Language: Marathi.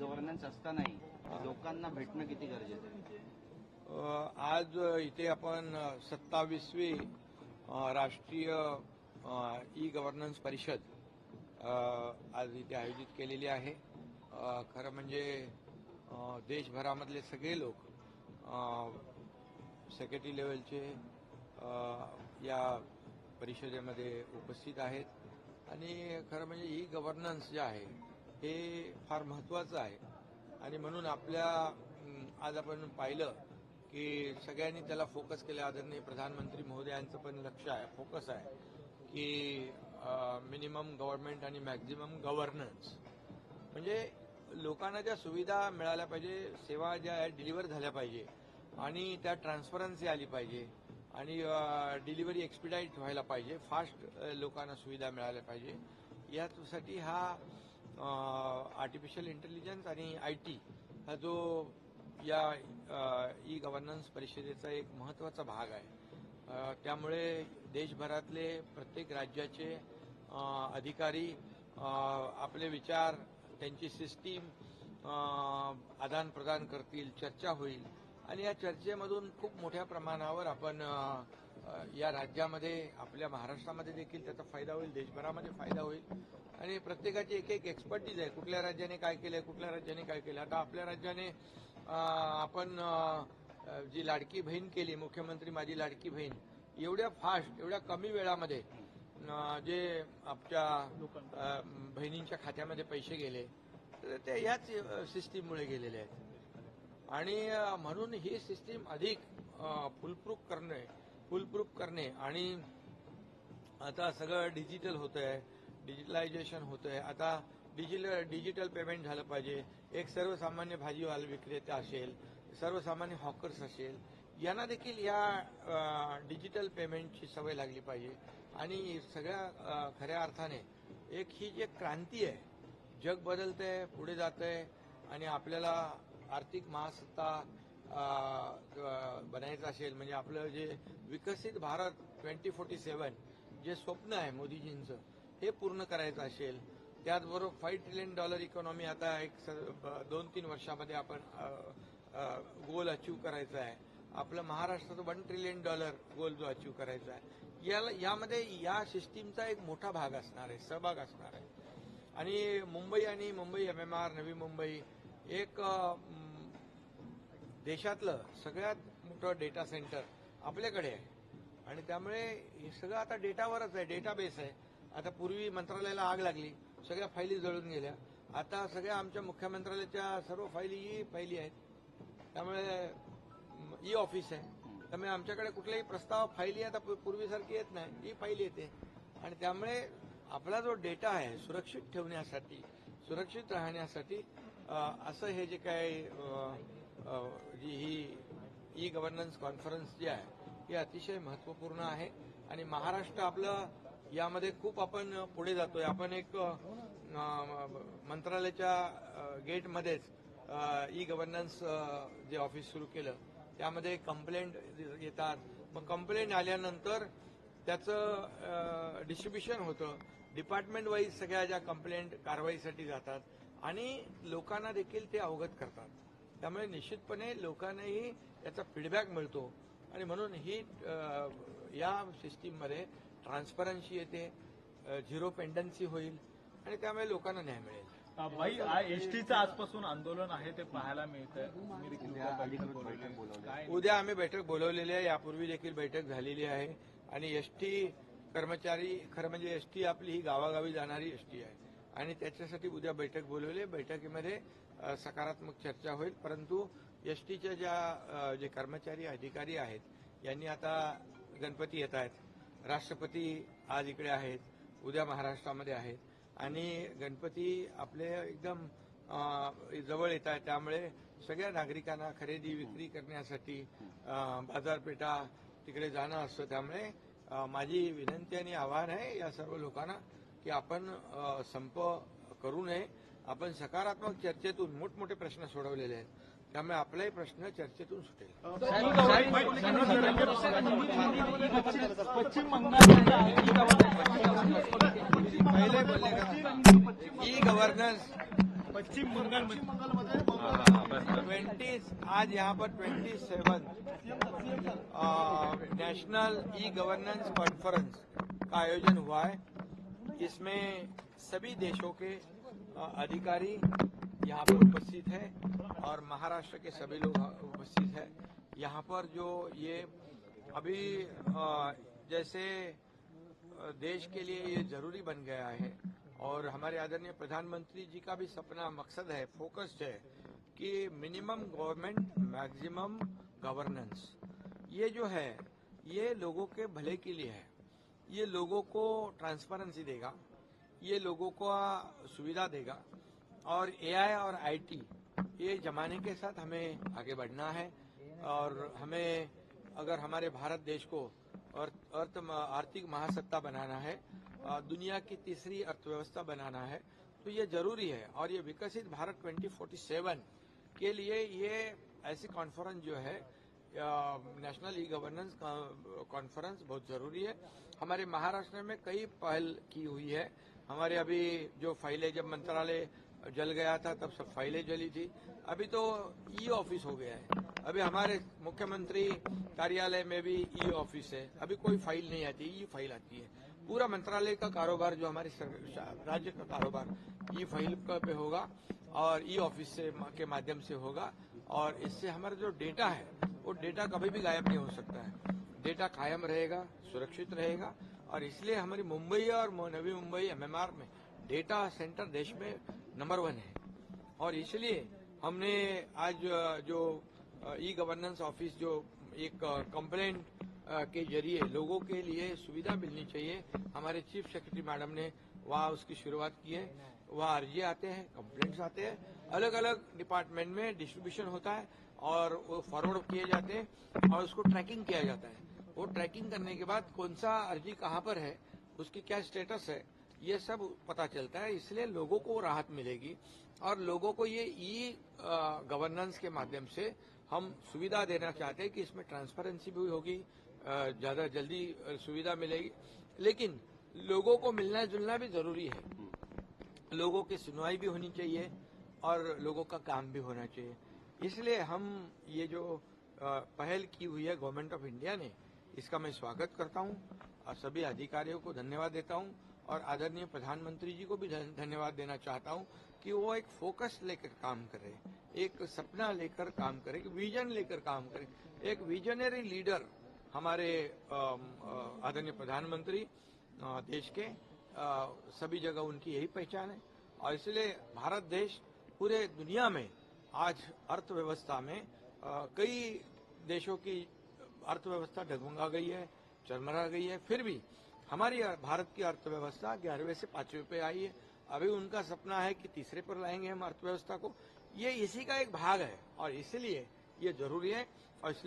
गव्हर्नन्स असतानाही लोकांना भेटणं किती गरजेचं आहे? आज इथे आपण सत्तावीसवी राष्ट्रीय ई गव्हर्नन्स परिषद आज इथे आयोजित केलेली आहे. खरं म्हणजे देशभरामधले सगळे लोक सेक्रेटरी लेवलचे या परिषदेमध्ये उपस्थित आहेत. आणि खरं म्हणजे ई गव्हर्नन्स जे आहे हे फार महत्त्वाचं आहे. आणि म्हणून आपल्या आज आपण पाहिलं की सगळ्यांनी त्याला फोकस केलं. आदरणीय प्रधानमंत्री महोदयांचं पण लक्ष आहे फोकस आहे की मिनिमम गव्हर्नमेंट आणि मॅक्झिमम गव्हर्नन्स म्हणजे लोकांना ज्या सुविधा मिळाल्या पाहिजे सेवा ज्या आहेत डिलिव्हर झाल्या पाहिजे. आणि त्या ट्रान्सपरन्सी आली पाहिजे. आणि डिलिव्हरी एक्सपिडाईट व्हायला पाहिजे. फास्ट लोकांना सुविधा मिळाल्या पाहिजे. यासाठी हा आर्टिफिशियल इंटेलिजन्स आणि आय टी हा जो या ई गव्हर्नन्स परिषदेचा एक महत्त्वाचा भाग आहे. त्यामुळे देशभरातले प्रत्येक राज्याचे अधिकारी आपले विचार त्यांची सिस्टीम आदान प्रदान करतील चर्चा होईल. आणि या चर्चेमधून खूप मोठ्या प्रमाणावर आपण या राज्यामध्ये आपल्या महाराष्ट्रामध्ये देखील त्याचा फायदा होईल देशभरामध्ये फायदा होईल. आणि प्रत्येकाची एक एक एक्सपर्टीज आहे. कुठल्या राज्याने काय केलंय कुठल्या राज्याने काय केलं आता आपल्या राज्याने आपण जी लाडकी बहीण केली मुख्यमंत्री माझी लाडकी बहीण एवढ्या फास्ट एवढ्या कमी वेळामध्ये जे आपल्या बहिणींच्या खात्यामध्ये पैसे गेले तर ते ह्याच सिस्टीममुळे गेलेले आहेत. आणि म्हणून ही सिस्टीम अधिक फुलप्रूफ करणे फुलप्रूफ करणे आणि आता सगळं डिजिटल होत आहे डिजिटलायझेशन होत आहे आता डिजिटल डिजिटल पेमेंट झालं पाहिजे. एक सर्वसामान्य भाजीवाला विक्रेता असेल सर्वसामान्य हॉकर्स असेल यांना देखील या डिजिटल पेमेंटची सवय लागली पाहिजे. आणि सगळ्या खऱ्या अर्थाने एक ही जी क्रांती आहे जग बदलतंय पुढे जातंय आणि आपल्याला आर्थिक महासत्ता बनायचं असेल म्हणजे आपलं जे विकसित Bharat twenty forty seven J स्वप्न आहे मोदीजींचं हे पूर्ण करायचं असेल त्याचबरोबर फाईव्ह ट्रिलियन डॉलर इकॉनॉमी आता एक स- दोन तीन वर्षामध्ये आपण गोल अचीव करायचा आहे. आपलं महाराष्ट्राचं वन ट्रिलियन डॉलर गोल जो अचीव करायचा आहे याला यामध्ये या सिस्टीमचा एक मोठा भाग असणार आहे सहभाग असणार आहे. आणि मुंबई आणि Mumbai M M R Navi Mumbai एक देशातलं सगळ्यात मोठं डेटा सेंटर आपल्याकडे आहे. आणि त्यामुळे हे सगळं आता डेटावरच आहे डेटाबेस आहे. आता पूर्वी मंत्रालयाला आग लागली सगळ्या फाईली जळून गेल्या. आता सगळ्या आमच्या मुख्यमंत्रालयाच्या सर्व फाईली ही फाईली आहेत. त्यामुळे ई ऑफिस आहे. त्यामुळे आमच्याकडे कुठलाही प्रस्ताव फाईली आता पूर्वीसारखी येत नाही. ही फाईली येते. आणि त्यामुळे आपला जो डेटा आहे सुरक्षित ठेवण्यासाठी सुरक्षित राहण्यासाठी असं हे जे काय जी ही ई गव्हर्नन्स कॉन्फरन्स जी आहे ही अतिशय महत्त्वपूर्ण आहे. आणि महाराष्ट्र आपलं यामध्ये खूप आपण पुढे जातोय. आपण एक मंत्रालयाच्या गेटमध्येच ई गव्हर्नन्स जे ऑफिस सुरू केलं त्यामध्ये कंप्लेंट येतात. मग कंप्लेंट आल्यानंतर त्याचं डिस्ट्रीब्युशन होतं. डिपार्टमेंट वाईज सगळ्या ज्या कंप्लेंट कारवाईसाठी जातात आणि लोकांना देखील ते अवगत करतात. त्यामुळे निश्चितपणे लोकांनाही याचा फीडबॅक मिळतो. आणि म्हणून ही या सिस्टीममध्ये ट्रान्सपरन्सी येते झिरो पेंडन्सी होईल आणि त्यामुळे लोकांना न्याय मिळेल. भाई एसटीचं आजपासून आंदोलन आहे ते पाहायला. काय? उद्या आम्ही बैठक बोलवलेली आहे यापूर्वी देखील बैठक झालेली आहे. आणि एसटी कर्मचारी खरं म्हणजे एसटी आपली ही गावागावी जाणारी एसटी आहे. आणि त्याच्यासाठी उद्या बैठक बोलवली बैठकीमध्ये सकारात्मक चर्चा होईल. परंतु एसटीच्या ज्या जे कर्मचारी अधिकारी आहेत यांनी आता गणपती येत आहेत. राष्ट्रपती आज इकडे आहेत उद्या महाराष्ट्रामध्ये आहेत. आणि गणपती आपले एकदम जवळ येत आहे त्यामुळे सगळ्या नागरिकांना खरेदी विक्री करण्यासाठी बाजारपेठा तिकडे जाणं असतं. त्यामुळे माझी विनंती आणि आवाहन आहे या सर्व लोकांना की आपण संप करू नये आपण सकारात्मक चर्चेतून मोठमोठे प्रश्न सोडवलेले आहेत त्यामुळे आपलाही प्रश्न चर्चेतून सुटेल पश्चिम बंगालच्या पहिले बोलले का ई गव्हर्नन्स पश्चिम बंगालमध्ये ट्वेंटी आज यहाँ पर twenty seven national e governance conference का आयोजन हुआ है इसमें सभी देशों के अधिकारी यहाँ पर उपस्थित है और महाराष्ट्र के सभी लोग उपस्थित है। यहाँ पर जो ये अभी जैसे देश के लिए ये ज़रूरी बन गया है और हमारे आदरणीय प्रधानमंत्री जी का भी सपना, मकसद है फोकस्ड है कि मिनिमम गवर्नमेंट मैक्सिमम गवर्नेंस ये जो है, ये लोगों के भले के लिए है। ये लोगों को ट्रांसपेरेंसी देगा, ये लोगों को सुविधा देगा, और एआई और आईटी ये जमाने के साथ हमें आगे बढ़ना है। और हमें, अगर हमारे भारत देश को अर्थ आर्थिक महासत्ता बनाना है दुनिया की तीसरी अर्थव्यवस्था बनाना है तो ये ज़रूरी है। और ये विकसित भारत 2047 के लिए ये ऐसी कॉन्फ्रेंस जो है नेशनल ई गवर्नेंस कॉन्फ्रेंस बहुत ज़रूरी है। हमारे महाराष्ट्र में कई पहल की हुई है। हमारे अभी जो फाइलें जब मंत्रालय जल गया था, तब सब फाइलें जली थी। अभी तो ई ऑफ़िस हो गया है। अभी हमारे मुख्यमंत्री कार्यालय में भी ई ऑफ़िस है। अभी कोई फ़ाइल नहीं आती ई फ़ाइल आती है। पूरा मंत्रालय का कारोबार, जो हमारे राज्य का कारोबार ई फ़ाइल का पे होगा और ई ऑफ़िस के माध्यम से होगा। और इससे हमारा जो डेटा है वो डेटा कभी भी गायब नहीं हो सकता है। डेटा कायम रहेगा, सुरक्षित रहेगा, और इसलिए हमारी मुंबई और नवी मुंबई एमएमआर में डेटा सेंटर देश में नंबर वन है। और इसलिए हमने आज जो ई गवर्नेंस ऑफ़िस जो एक कंप्लेंट के ज़रिए लोगों के लिए सुविधा मिलनी चाहिए, हमारे चीफ सेक्रेटरी मैडम ने वहाँ उसकी शुरुआत की है। वहाँ अर्जी आते हैं कंप्लेंट्स आते हैं अलग अलग डिपार्टमेंट में डिस्ट्रीब्यूशन होता है और वो फॉरवर्ड किए जाते हैं और उसको ट्रैकिंग किया जाता है। वो ट्रैकिंग करने के बाद कौन सा अर्जी कहाँ पर है, उसकी क्या स्टेटस है, ये सब पता चलता है। इसलिए लोगों को राहत मिलेगी और लोगों को ये ई गवर्नेंस के माध्यम से हम सुविधा देना चाहते हैं कि इसमें ट्रांसपेरेंसी भी होगी ज़्यादा जल्दी सुविधा मिलेगी। लेकिन लोगों को मिलना जुलना भी ज़रूरी है। लोगों की सुनवाई भी होनी चाहिए। और लोगों का काम भी होना चाहिए। इसलिए हम ये जो पहल की हुई है गवर्नमेंट ऑफ़ इंडिया ने, इसका मैं स्वागत करता हूँ और सभी अधिकारियों को धन्यवाद देता हूँ और आदरणीय प्रधानमंत्री जी को भी धन्यवाद देना चाहता हूँ कि वो एक फोकस लेकर काम करे, एक सपना लेकर काम करे, एक विजन लेकर काम करे। एक विजनरी लीडर हमारे आदरणीय प्रधानमंत्री देश के सभी जगह उनकी यही पहचान है। और इसलिए भारत देश पूरे दुनिया में आज अर्थव्यवस्था में आ, कई देशों की अर्थव्यवस्था डगमगा गई है चरमरा गई है फिर भी हमारी भारत की अर्थव्यवस्था ग्यारहवें से पाँचवें पे आई है। अभी उनका सपना है कि तीसरे पर लाएँगे हम अर्थव्यवस्था को। ये इसी का एक भाग है और इसलिए ये ज़रूरी है और इसलिए